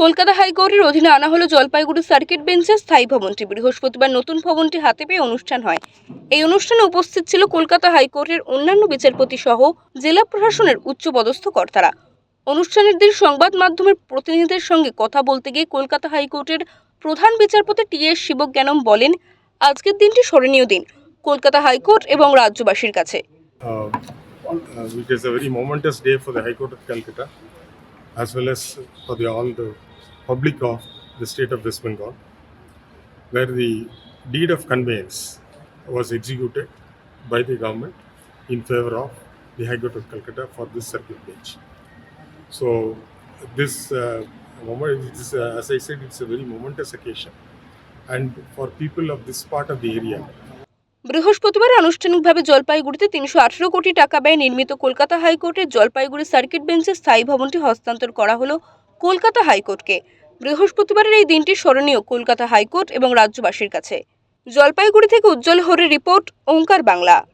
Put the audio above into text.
কলকাতা হাইকোর্টের অধীনে আনা হলো জলপাইগুড়ি সার্কিট বেঞ্চের স্থায়ী ভবনটি। বৃহস্পতিবার নতুন ভবনটি হাতে পেয়ে অনুষ্ঠান হয়। এই অনুষ্ঠানে উপস্থিত ছিল কলকাতা হাইকোর্টের অন্যান্য বিচারপতি সহ জেলা প্রশাসনের উচ্চপদস্থ কর্তারা। অনুষ্ঠানের দিন সংবাদ মাধ্যমের প্রতিনিধিদের সঙ্গে কথা বলতে গিয়ে কলকাতা হাইকোর্টের প্রধান বিচারপতি টি এস শিবজ্ঞানম বলেন আজকের দিনটি স্মরণীয় দিন কলকাতা হাইকোর্ট এবং রাজ্যবাসীর কাছে। Uh, uh, is a very momentous day for the High Court of Calcutta, as well as for the, all the public of the state of West Bengal, where the deed of conveyance was executed by the government in favor of the High Court of Calcutta for this circuit bench. So, this uh, moment, uh, as I said, it's a very momentous occasion, and for people of this part of the area, বৃহস্পতিবার আনুষ্ঠানিকভাবে জলপাইগুড়িতে তিনশো আঠেরো কোটি টাকা ব্যয় নির্মিত কলকাতা হাইকোর্টের জলপাইগুড়ি সার্কিট বেঞ্চের স্থায়ী ভবনটি হস্তান্তর করা হলো কলকাতা হাইকোর্টকে। বৃহস্পতিবারের এই দিনটি স্মরণীয় কলকাতা হাইকোর্ট এবং রাজ্যবাসীর কাছে। জলপাইগুড়ি থেকে উজ্জ্বল হরের রিপোর্ট, ওঙ্কার বাংলা।